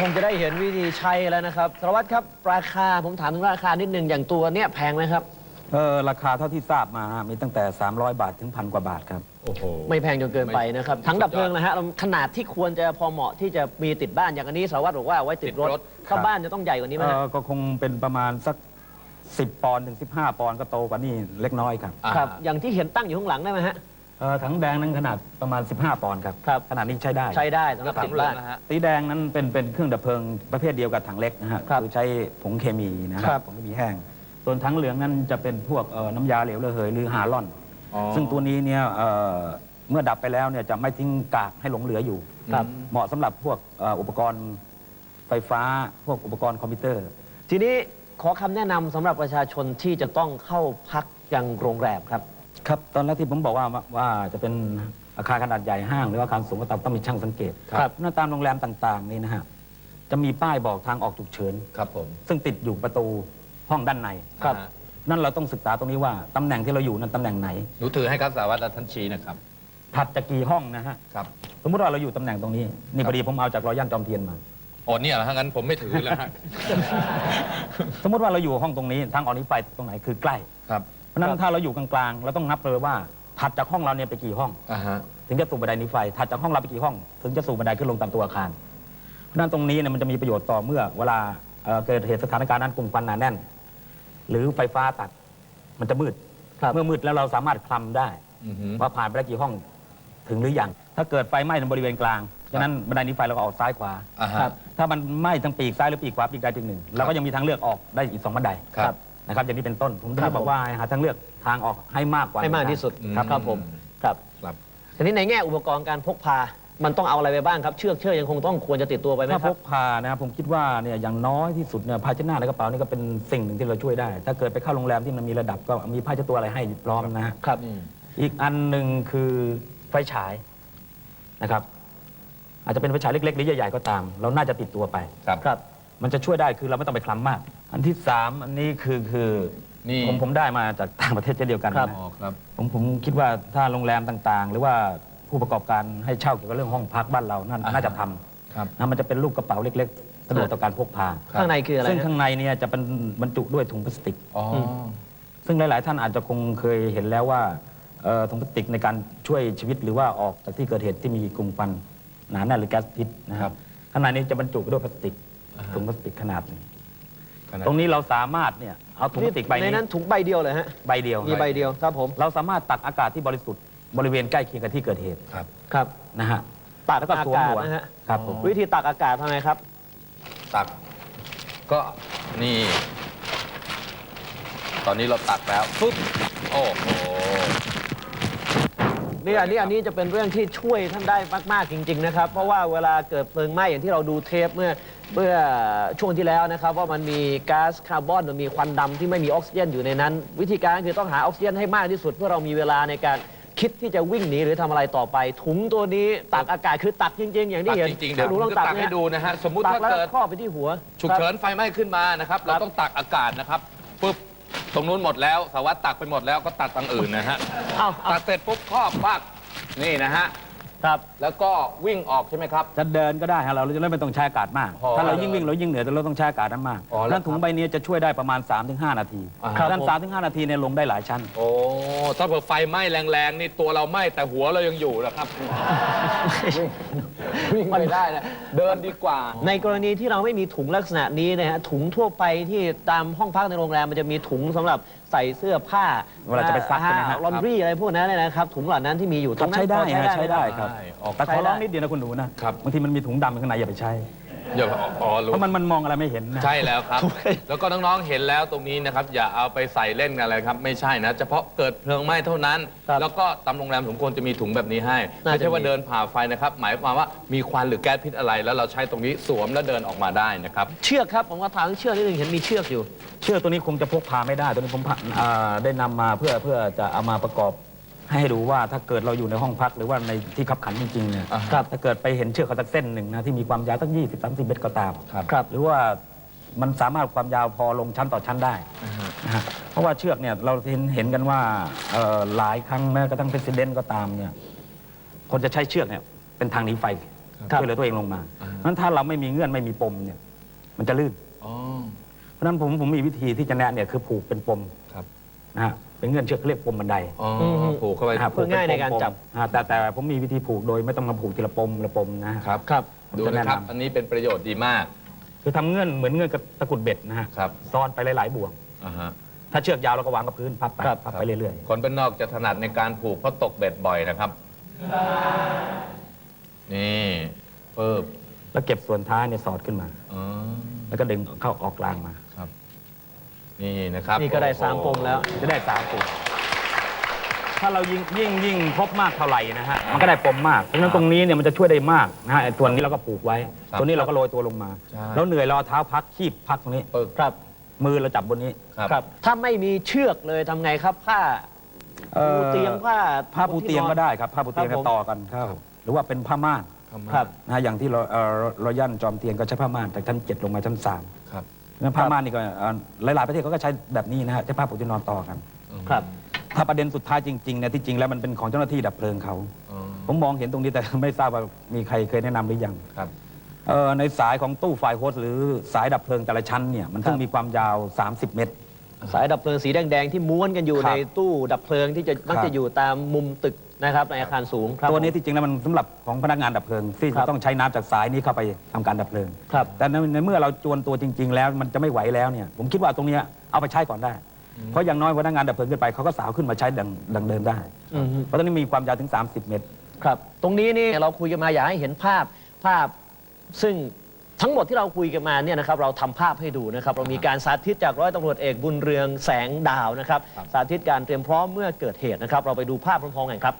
คงจะได้เห็นวิธีใช้แล้วนะครับสารวัตรครับ ราคาผมถามถึงราคานิดนึงอย่างตัวเนี้ยแพงไหมครับ เออราคาเท่าที่ทราบมาฮะมีตั้งแต่ 300 บาทถึงพันกว่าบาทครับ โอ้โห ไม่แพงจนเกินไปนะครับทั้งดับเพลิงนะฮะขนาดที่ควรจะพอเหมาะที่จะมีติดบ้านอย่างอันนี้สารวัตรบอกว่าเอาไว้ติดรถติดรถถ้าครับบ้านจะต้องใหญ่กว่านี้ไหมเอฮะ อก็คงเป็นประมาณสัก 10 ปอนด์ถึง 15 ปอนด์ก็โตกว่านี่เล็กน้อยครับ อ่า ครับ อย่างที่เห็นตั้งอยู่ข้างหลังได้ไหมฮะ เออถังแดงนั้นขนาดประมาณ 15 ปอนด์ครับครับ ขนาดนี้ใช้ได้ใช้ได้สำหรับถัติงดเรืบ้าอนนะฮะ สีแดงนั้นเป็นเป็นเครื่องดับเพลิงประเภทเดียวกับถังเล็กนะฮะครับอใช้ผงเคมีนะฮะครับผงเคมีแห้ง ส่วนถังเหลืองนั้นจะเป็นพวกเอ่อน้ำยาเหลวระเหยหรือฮาลอนอ๋อซึ่งตัวนี้เนี่ยเอ่อเมื่อดับไปแล้วเนี่ยจะไม่ทิ้งกากให้หลงเหลืออยู่ ครับ เหมาะสำหรับพวกเอ่ออุปกรณ์ไฟฟ้าพวกอุปกรณ์คอมพิวเตอร์ ทีนี้ขอคำแนะนำสำหรับประชาชนที่จะต้องเข้าพักยังโรงแรมครับ ครับตอนแรกที่ผมบอกว่าว่าจะเป็นอาคารขนาดใหญ่ห้างหรือว่าอาคารสูงก็ตามต้องมีช่างสังเกตครับหน้าตามโรงแรมต่างๆนี่นะฮะจะมีป้ายบอกทางออกฉุกเฉิน ครับผม ซึ่งติดอยู่ประตูห้องด้านในครับ อ่านั่นเราต้องศึกษาตรงนี้ว่าตำแหน่งที่เราอยู่นั้นตำแหน่งไหน หนูถือให้ครับสารวัตรและท่านชี้นะครับ ถัดจากกี่ห้องนะฮะครับ สมมติว่าเราอยู่ตำแหน่งตรงนี้ นี่ครับพอดีผมเอาจากรอยย่านจอมเทียนมา โอ้เนี่ยเหรอถ้างั้นผมไม่ถือแล้วฮะ สมมติว่าเราอยู่ห้องตรงนี้ทางออกนี้ไปตรงไหนคือใกล้ ครับ เพราะฉะนั้นถ้าเราอยู่กลางๆเราต้องนับเลยว่าถัดจากห้องเราเนี่ยไปกี่ห้อง อ่าฮะ ถึงจะสู่บันไดหนีไฟถัดจากห้องเราไปกี่ห้อง ถึงจะสู่บันไดขึ้นลงตามตัวอาคาร เพราะฉะนั้นตรงนี้เนี่ยมันจะมีประโยชน์ต่อเมื่อเวลาเอ่อเกิดเหตุสถานการณ์นั้นกลุ่มควันหนาแน่น หรือไฟฟ้าตัดมันจะมืด ครับ เมื่อมืดแล้วเราสามารถคลำได้ อือฮึ ว่าผ่านไปแล้วกี่ห้องถึงหรือยัง ถ้าเกิดไฟไหม้ในบริเวณกลาง ฉะนั้นบันไดหนีไฟเราก็ออกซ้ายขวาอ่าฮะครับถ้ามันไหม้ทั้งปีกซ้ายหรือปีกขวาปีกใดปีกหนึ่งเราก็ยังมีทางเลือกออกได้อีกสองบันไดครับ นะครับอย่างนี้เป็นต้น ผมถึครังบบอกว่าให้หาทางเลือกทางออกให้มากกว่าให้มากที่สุดอืมครับครับผมครับครับทีนี้ในแง่อุปกรณ์การพกพามันต้องเอาอะไรไปบ้างครับเชือกเชือกยังคงต้องควรจะติดตัวไปไหมถ้าคพรับกพานะครับผมคิดว่าเนี่ยอย่างน้อยที่สุดเนี่ยผ้าเช็ดหน้าในกระเป๋านี่ก็เป็นสิ่งหนึ่งที่เราช่วยได้ ถ้าเกิดไปเข้าโรงแรมที่มันมีระดับก็มีผ้าเช็ดตัวอะไรให้พร้อมนะฮะครับอีกอันหนึ่งคือไฟฉายนะครับ อาจจะเป็นไฟฉายเล็กๆหรือใหญ่ๆก็ตาม เราน่าจะติดตัวไปครับครับมันจะช่วยได้คือเราไม่ต้องไปคลำมาก อันที่สามอันนี้คือคือนี่ ผมผมได้มาจากต่างประเทศเช่นเดียวกันครับนะอ๋อครับ ผมผมคิดว่าถ้าโรงแรมต่างๆ หรือว่าผู้ประกอบการให้เช่าเกี่ยวกับเรื่องห้องพักบ้านเราน่าอ่าฮะน่าจะทครับำนะมันจะเป็นลูกกระเป๋าเล็กๆสะดวกต่อการพกพาครับ ข้างในคืออะไรซึ่งฮะข้างในเนี่ยจะเป็นบรรจุด้วยถุงพลาสติก อ๋ออมซึ่งหลาย ๆ ท่านอาจจะคงเคยเห็นแล้วว่าเอ่อถุงพลาสติกในการช่วยชีวิตหรือว่าออกจากที่เกิดเหตุที่มีกลุ่มควันหนาแน่นหรือแก๊สพิษนะคครัรับบข้างในนี้จะบรรจุด้วยพลาสติกอ่าฮะถุงพลาสติกขนาดหนึ่งขนาด ตรงนี้เราสามารถเนี่ยเอาถุงพลาสติกใบในนี้นั้นถุงใบเดียวเลยฮะใบเดียว มีใบเดียวครับผมเราสามารถตักอากาศที่บริสุทธิ์บริเวณใกล้เคียงกับที่เกิดเหตุครับครับนะฮะตักแล้วก็อาสวมกาศหัวนะฮะครับผมวิธีตักอากาศทำไงครับ ตัก ก็นี่ ตอนนี้เราตักแล้วปุ๊บโอ้โห นี่อันนี้อันนี้จะเป็นเรื่องที่ช่วยท่านได้มากๆจริง ๆ นะครับ เพราะว่าเวลาเกิดเพลิงไหม้อย่างที่เราดูเทปเมื่อเมื่อช่วงที่แล้วนะครับ ว่ามันมีก๊าซคาร์บอนมันมีควันดำที่ไม่มีออกซิเจนอยู่ในนั้น วิธีการคือต้องหาออกซิเจนให้มากที่สุดเพื่อเรามีเวลาในการคิดที่จะวิ่งหนีหรือทำอะไรต่อไป ถุงตัวนี้ตักอากาศคือตักจริง ๆ อย่างที่ตักเห็นจริงๆเดี๋ยวดูผมลองจะตักตักให้เนี่ยดูนะฮะสมมุติตักถ้าแล้วเกิดครอบไปที่หัวฉุกเฉินไฟไหม้ขึ้นมานะครับเราต้องตักอากาศนะครับปุ๊บ ตรงนู้นหมดแล้วสารวัตรตักไปหมดแล้วก็ตักทางอื่นนะฮะเอาเอาตักเสร็จปุ๊บครอบปักนี่นะฮะครับ แล้วก็วิ่งออกใช่ไหมครับ จะเดินก็ได้ฮะเราจะไม่ต้องใช้อากาศมาก อ๋อถ้าเรายิ่งวิ่งเรายิ่งเหนื่อยแต่เราต้องใช้อากาศนั้นมากอ๋อแล้วนั่นถุงใบนี้จะช่วยได้ประมาณ 3-5 นาทีอ่าฮะด้านผมสามถึงห้านาทีเนี่ยลงได้หลายชั้น โอ้ถ้าเผื่อไฟไหม้แรงๆนี่ตัวเราไหม้แต่หัวเรายังอยู่นะครับ วิ่งไม่ได้นะเดินดีกว่า ในกรณีที่เราไม่มีถุงลักษณะนี้นะฮะถุงทั่วไปที่ตามห้องพักในโรงแรมมันจะมีถุงสำหรับใส่เสื้อผ้าเวลาจะไปซักใช่ไหมฮะ ลอนดรี่อะไรพวกนั้นเนี่ยนะครับ ถุงเหล่านั้นที่มีอยู่ตรงนั้นใช้ได้พอฮะใช้ได้หม ครับได้ออกแต่ขอใช้ได้ร้องนิดเดียวนะคุณหนูนะครับ บางทีมันมีถุงดำข้างในอย่าไปใช้ เดี๋ยวอ๋อรู้เพราะมันมันมองอะไรไม่เห็นนะ ใช่แล้วครับ แล้วก็น้องๆเห็นแล้วตรงนี้นะครับ อย่าเอาไปใส่เล่นกันอะไรครับ ไม่ใช่นะ เฉพาะเกิดเพลิงไหม้เท่านั้น ครับแล้วก็ตามโรงแรมสมควรจะมีถุงแบบนี้ให้น่าจะ ไม่ใช่ว่ามีเดินผ่าไฟนะครับ หมายความว่ามีควันหรือแก๊สพิษอะไร แล้วเราใช้ตรงนี้สวมแล้วเดินออกมาได้นะครับ เชือกครับ ผมก็ถามเชือกนิดนึงเห็นมีเชือกอยู่ เชือกตัวนี้คงจะพกพาไม่ได้ ตัวนี้ผมผ่าอ่าได้นำมาเพื่อเพื่อจะเอามาประกอบ ให้ดูว่าถ้าเกิดเราอยู่ในห้องพักหรือว่าในที่ขับขันจริงๆเนี่ยอ่าครับถ้าเกิดไปเห็นเชือกเขาสักเส้นหนึ่งนะที่มีความยาวตั้ง 20 30 เมตรก็ตามครับครับ หรือว่ามันสามารถความยาวพอลงชั้นต่อชั้นได้นะฮะเพราะว่าเชือกเนี่ยเราเห็นเห็นกันว่าเอ่อหลายครั้งแม้กระทั่งเพรสิดเนนก็ตามเนี่ยคนจะใช้เชือกเนี่ยเป็นทางหนีไฟครับ ช่วยเหลือตัวเองลงมาอ่านั้นถ้าเราไม่มีเงื่อนไม่มีปมเนี่ยมันจะลื่น อ๋อ เพราะฉะนั้นผมผมมีวิธีที่จะแนะเนี่ยคือผูกเป็นปมครับ นะฮะเป็นเงื่อนเชือกเรียกปมบันไดอ๋อมผูกเข้าไปนะครับเพื่อง่ายในการจับ อ่าแต่แต่ผมมีวิธีผูกโดยไม่ต้องมาผูกทีละปมละปมนะฮะ ครับ ครับ ดูนะครับอันนี้เป็นประโยชน์ดีมากคือทำเงื่อนเหมือนเงื่อนกับตะกรุดเบ็ดนะฮะครับซ้อนไปหลายๆบ่วง อ่าฮะถ้าเชือกยาวเราก็วางกับพื้นพับไปครับ พับไปเรื่อยคนเป็นนอกจะถนัดในการผูกเพราะตกเบ็ดบ่อยนะครับ นี่ปึ๊บๆแล้วเก็บส่วนท้ายเนี่ยสอดขึ้นมา อ๋อแล้วก็ดึงเข้าออกกลางมา ครับ นี่นะครับนี่ก็ได้โอ้โหสามปมแล้ว จะได้สามปุ่ม ถ้าเรายิ่งยิ่งยิ่งครบมากเท่าไหร่นะฮะ มันก็ได้ปมมาก เพราะฉะนั้นตรงนี้เนี่ยมันจะช่วยได้มากนะฮะไอ้ตัวนี้เราก็ผูกไว้ ครับตัวนี้เราก็โรยตัวลงมา ใช่ แล้วเหนื่อยเราเอาเท้าพักคีบพักตรงนี้ ปึ๊บครับมือเราจับบนนี้ ครับ ครับ ถ้าไม่มีเชือกเลยทำไงครับผ้าเอ่อปูเตียงผ้าผ้าปูเตียงก็ได้ครับผ้าปูเตียงครัก็บผมต่อกันครับหรือว่าเป็นผ้าม่านครับ นะฮะอย่างที่เราเอ่อเรายันจอมเตียงก็ใช้ผ้าม่านจากชั้นเจ็ดลงมาชั้นสาม ครับงั้นผ้าม่านนี่ก็เอ่อหลาย ๆ ประเทศเขาก็ใช้แบบนี้นะฮะใช้ผ้าปูที่นอนต่อกัน ครับ ถ้าประเด็นสุดท้ายจริงๆเนี่ยที่จริงแล้วมันเป็นของเจ้าหน้าที่ดับเพลิงเขาอ๋อผมมองเห็นตรงนี้แต่ ไม่ทราบว่ามีใครเคยแนะนำหรือยังครับ เอ่อในสายของตู้ไฟโฮสหรือสายดับเพลิงแต่ละชั้นเนี่ยมันต้องมีความยาว 30 เมตร สายดับเพลิงสีแดงๆที่ม้วนกันอยู่ครัในบตู้ดับเพลิงที่จะมักครัจะบอยู่ตามมุมตึกนะครับในอาคารสูงครับ ตัวนี้ที่จริงแล้วมันสำหรับของพนักงานดับเพลิงที่ครัจะบต้องใช้น้ำจากสายนี้เข้าไปทำการดับเพลิงครับ แต่ในในเมื่อเราจวนตัวจริง ๆ แล้วมันจะไม่ไหวแล้วเนี่ยผมคิดว่าตรงเนี้ยเอาไปใช้ก่อนได้ เพราะอย่างน้อยพนักงานดับเพลิงขึ้นไปเขาก็สาวขึ้นมาใช้ดังดังเดิมได้ อืม เพราะตอนนี้มีความยาวถึง 30 เมตร ครับ ตรงนี้นี่เราคุยกันมาอยากให้เห็นภาพภาพซึ่ง ทั้งหมดที่เราคุยกันมาเนี่ยนะครับเราทำภาพให้ดูนะครับ เรามีการสาธิตจากร้อยตำรวจเอกบุญเรืองแสงดาวนะครับ สาธิตการเตรียมพร้อมเมื่อเกิดเหตุนะครับ เราไปดูภาพพร้อมๆกันครับ